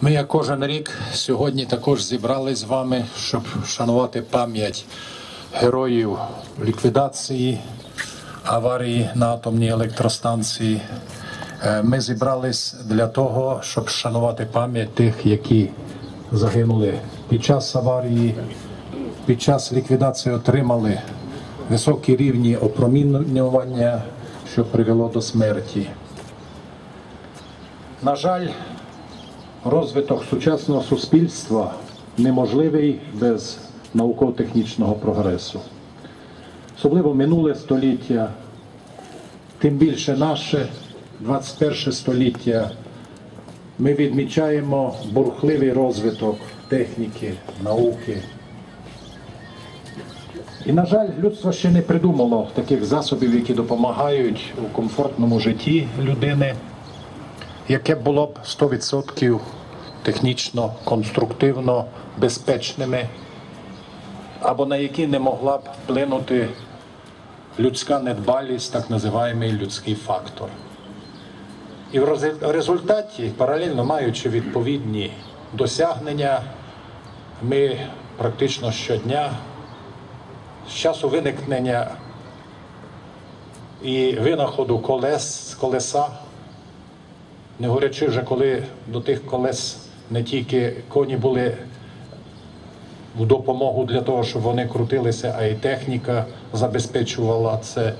Ми, як кожен рік, сьогодні також зібрались з вами, щоб вшанувати пам'ять героїв ліквідації аварії на атомній електростанції. Е, Ми зібрались для того, щоб вшанувати пам'ять тих, які загинули під час аварії, під час ліквідації отримали високі рівні опромінювання, що привело до смерті. На жаль, розвиток сучасного суспільства неможливий без науково-технічного прогресу. Особливо минуле століття, тим більше наше 21 століття. Ми відмічаємо бурхливий розвиток техніки, науки. І, на жаль, людство ще не придумало таких засобів, які допомагають у комфортному житті людини яке було б 100% технічно, конструктивно, безпечними, або на які не могла б вплинути людська недбалість, так називаємий людський фактор. І в результаті, паралельно маючи відповідні досягнення, ми практично щодня з часу виникнення і винаходу колес, колеса не говорячи вже, коли до тих колес не тільки коні були в допомогу для того, щоб вони крутилися, а й техніка забезпечувала це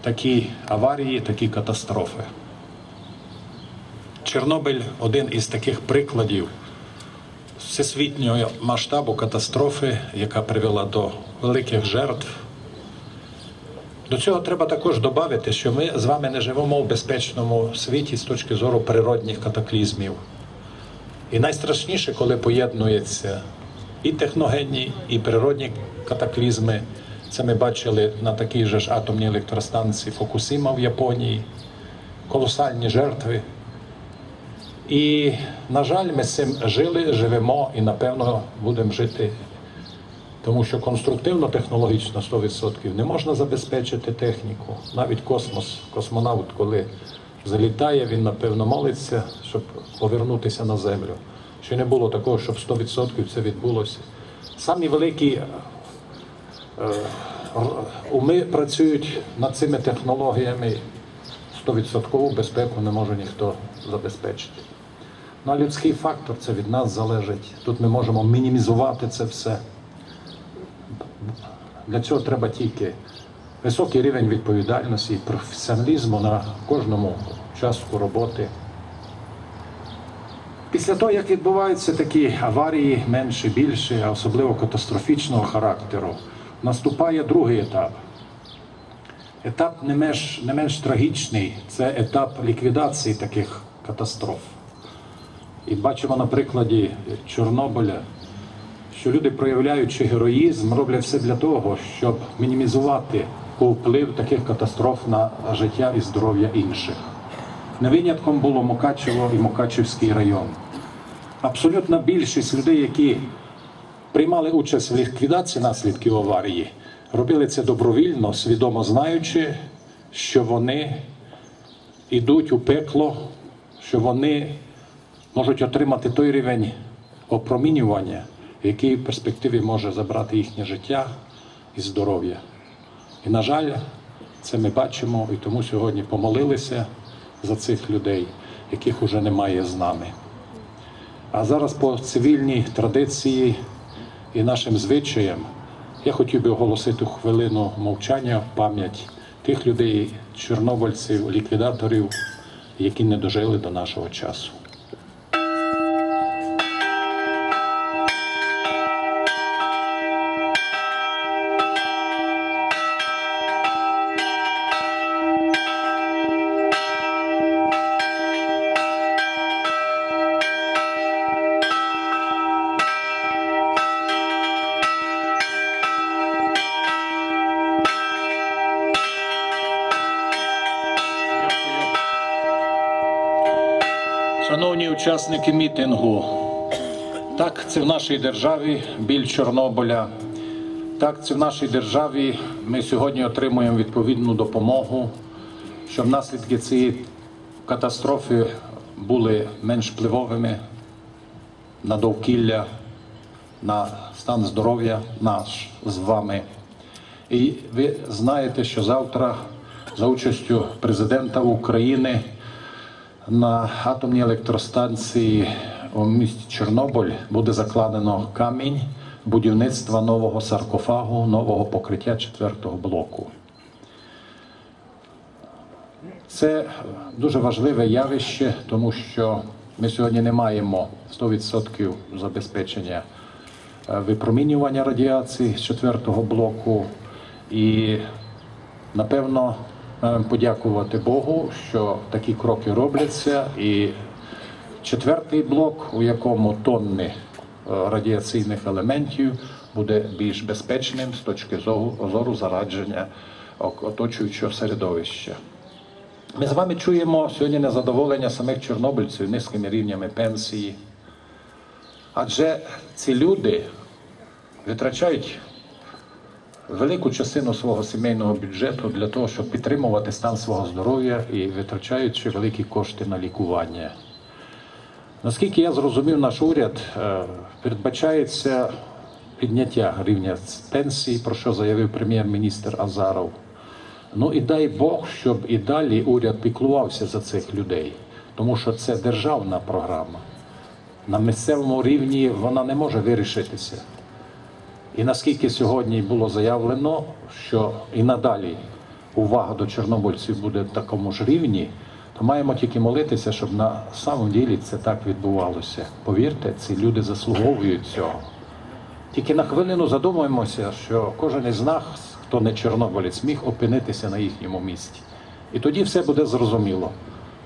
такі аварії, такі катастрофи. Чорнобиль один із таких прикладів всесвітнього масштабу катастрофи, яка привела до великих жертв. До цього треба також додати, що ми з вами не живемо в безпечному світі з точки зору природних катаклізмів. І найстрашніше, коли поєднуються і техногенні, і природні катаклізми. Це ми бачили на такій же ж атомній електростанції Фукусіма в Японії, колосальні жертви. І, на жаль, ми з цим жили, живемо і, напевно, будемо жити тому що конструктивно-технологічно 100% не можна забезпечити техніку. Навіть космос, космонавт, коли залітає, він напевно молиться, щоб повернутися на землю. Ще не було такого, щоб 100% це відбулося. Самі великі е, уми працюють над цими технологіями. 100% безпеку не може ніхто забезпечити. Ну, а людський фактор це від нас залежить. Тут ми можемо мінімізувати це все. Для цього треба тільки високий рівень відповідальності і професіоналізму на кожному частку роботи. Після того, як відбуваються такі аварії, менше, більше, а особливо катастрофічного характеру, наступає другий етап. Етап не менш, не менш трагічний це етап ліквідації таких катастроф. І бачимо на прикладі Чорнобиля, що люди, проявляючи героїзм, роблять все для того, щоб мінімізувати вплив таких катастроф на життя і здоров'я інших. Не винятком було Мукачево і Мукачевський район. Абсолютна більшість людей, які приймали участь в ліквідації наслідків аварії, робили це добровільно, свідомо знаючи, що вони йдуть у пекло, що вони можуть отримати той рівень опромінювання, який в перспективі може забрати їхнє життя і здоров'я. І, на жаль, це ми бачимо, і тому сьогодні помолилися за цих людей, яких уже немає з нами. А зараз по цивільній традиції і нашим звичаям я хотів би оголосити хвилину мовчання в пам'ять тих людей, чорнобильців, ліквідаторів, які не дожили до нашого часу. Шановні учасники мітингу, так це в нашій державі біль Чорнобиля. Так, це в нашій державі ми сьогодні отримуємо відповідну допомогу, щоб наслідки цієї катастрофи були менш впливовими на довкілля, на стан здоров'я наш з вами. І ви знаєте, що завтра за участю президента України на атомній електростанції у місті Чорнобиль буде закладено камінь будівництва нового саркофагу, нового покриття четвертого блоку. Це дуже важливе явище, тому що ми сьогодні не маємо 100% забезпечення е, випромінювання радіації з четвертого блоку. І напевно подякувати Богу, що такі кроки робляться. І четвертий блок, у якому тонни е, радіаційних елементів, буде більш безпечним з точки зору зарадження оточуючого середовища. Ми з вами чуємо сьогодні незадоволення самих чорнобильців низькими рівнями пенсії. Адже ці люди витрачають велику частину свого сімейного бюджету для того, щоб підтримувати стан свого здоров'я і витрачаючи великі кошти на лікування. Наскільки я зрозумів, наш уряд е, передбачається підняття рівня пенсії, про що заявив прем'єр-міністр Азаров. Ну і дай Бог, щоб і далі уряд піклувався за цих людей, тому що це державна програма. На місцевому рівні вона не може вирішитися. І наскільки сьогодні було заявлено, що і надалі увага до чорнобильців буде в такому ж рівні, то маємо тільки молитися, щоб на самом ділі це так відбувалося. Повірте, ці люди заслуговують цього. Тільки на хвилину задумаємося, що кожен із нас, хто не чорнобилець, міг опинитися на їхньому місці. І тоді все буде зрозуміло.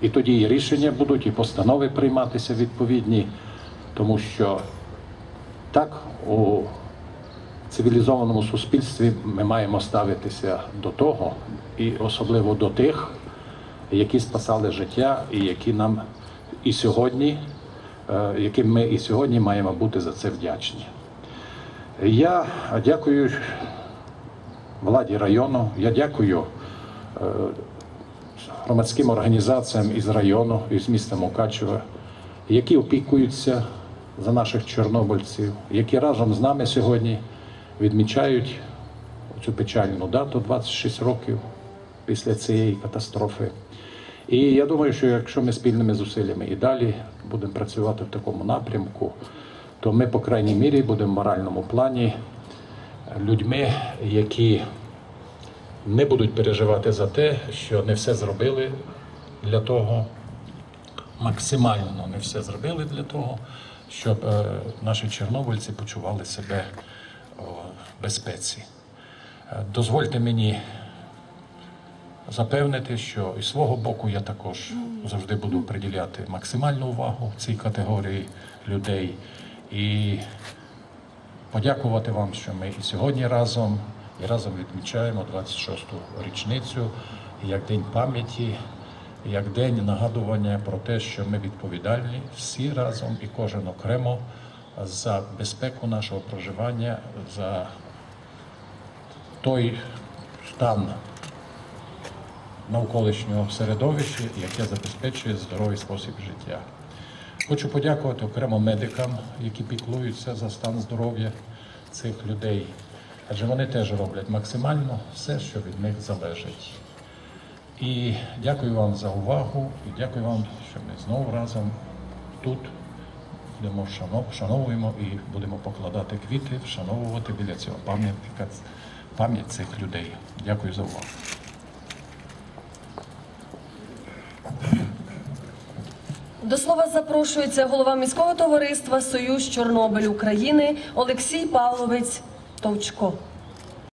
І тоді і рішення будуть, і постанови прийматися відповідні, тому що так у цивілізованому суспільстві ми маємо ставитися до того, і особливо до тих, які спасали життя, і які нам і сьогодні, е, яким ми і сьогодні маємо бути за це вдячні. Я дякую владі району, я дякую е, громадським організаціям із району, із міста Мукачева, які опікуються за наших чорнобильців, які разом з нами сьогодні відмічають цю печальну дату 26 років після цієї катастрофи. І я думаю, що якщо ми спільними зусиллями і далі будемо працювати в такому напрямку, то ми, по крайній мірі, будемо в моральному плані людьми, які не будуть переживати за те, що не все зробили для того, максимально не все зробили для того, щоб е, наші чорнобильці почували себе безпеці. Е, Дозвольте мені запевнити, що і свого боку я також завжди буду приділяти максимальну увагу цій категорії людей і подякувати вам, що ми і сьогодні разом і разом відмічаємо 26-ту річницю як День пам'яті, як день нагадування про те, що ми відповідальні всі разом і кожен окремо за безпеку нашого проживання, за той стан навколишнього середовища, яке забезпечує здоровий спосіб життя. Хочу подякувати окремо медикам, які піклуються за стан здоров'я цих людей, адже вони теж роблять максимально все, що від них залежить. І дякую вам за увагу, і дякую вам, що ми знову разом тут будемо вшано- вшановуємо і будемо покладати квіти, вшановувати біля цього пам'ятника пам'ять цих людей. Дякую за увагу. До слова запрошується голова міського товариства Союз Чорнобиль України Олексій Павловець Товчко.